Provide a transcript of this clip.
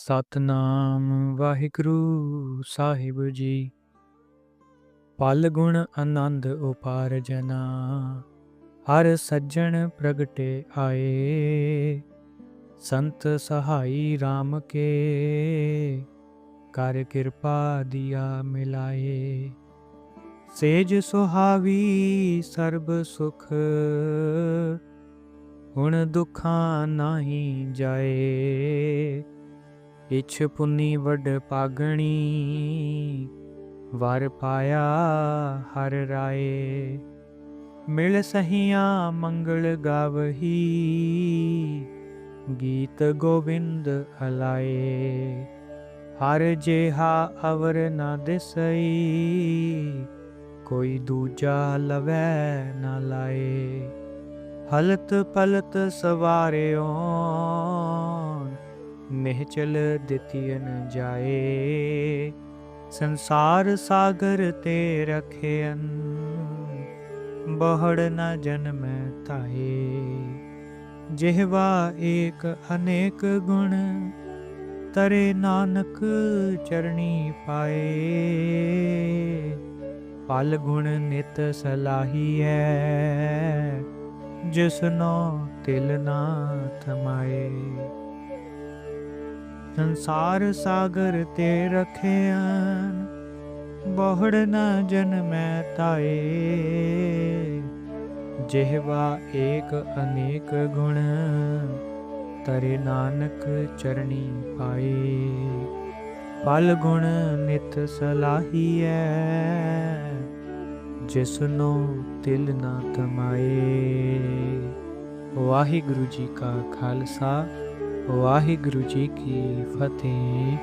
ਸਤਨਾਮ ਵਾਹਿਗੁਰੂ ਸਾਹਿਬ ਜੀ। ਪਲ ਗੁਣ ਆਨੰਦ ਉਪਾਰਜਨਾ ਹਰ ਸੱਜਣ ਪ੍ਰਗਟੇ ਆਏ। ਸੰਤ ਸਹਾਈ RAM ਕੇ, ਕਰ ਕਿਰਪਾ ਦਿਆ ਮਿਲਾਏ। ਸੇਜ ਸੁਹਾਵੀ ਸਰਬ ਸੁਖ, ਹੁਣ ਦੁਖਾਂ ਨਾਹੀ ਜਾਏ। ਇਛ ਪੁੰਨੀ ਵੱਡ ਪਾਗਣੀ, ਵਰ ਪਾਇਆ ਹਰ ਰਾਏ। ਮਿਲ ਸਹੀਆਂ ਮੰਗਲ ਗਾਵਹੀ, ਗੀਤ ਗੋਵਿੰਦ ਹਲਾਏ। ਹਰ ਜਿਹਾ ਅਵਰ ਨਾ ਦਿਸਈ, ਕੋਈ ਦੂਜਾ ਲਵੈ ਨਾ ਲਾਏ। ਹਲਤ ਪਲਤ ਸਵਾਰਿਓ ਨਿਹਚਲ ਦਿਤੀਨ ਜਾਏ, ਸੰਸਾਰ ਸਾਗਰ ਤੇ ਰਖਿਅਨ ਬਹੜ ਨ ਜਨਮ ਤਾਏ ਜਿਹਵਾ ਏਕ ਅਨੇਕ ਗੁਣ, ਤਰੇ ਨਾਨਕ ਚਰਣੀ ਪਾਏ। ਪਲ ਗੁਣ ਨਿਤ ਸਲਾਹੀਐ, ਜਿਸਨੋ ਤਿਲ ਨਾ ਥਮਾਏ। ਸੰਸਾਰ ਸਾਗਰ ਤੇ ਰਖਿਆ ਬਹੁੜ ਨਾ ਜਨਮੈ ਤਾਏ। ਜਿਹਵਾ ਏਕ ਅਨੇਕ ਗੁਣ, ਤਰੇ ਨਾਨਕ ਚਰਣੀ ਪਾਏ। ਪਲ ਗੁਣ ਨਿਤ ਸਲਾਹੀਐ, ਜਿਸਨੋ ਤਿਲ ਨਾ ਕਮਾਏ ਵਾਹਿਗੁਰੂ ਜੀ ਕਾ ਖਾਲਸਾ ਵਾਹਿਗੁਰੂ ਜੀ ਕੀ ਫਤਿਹ।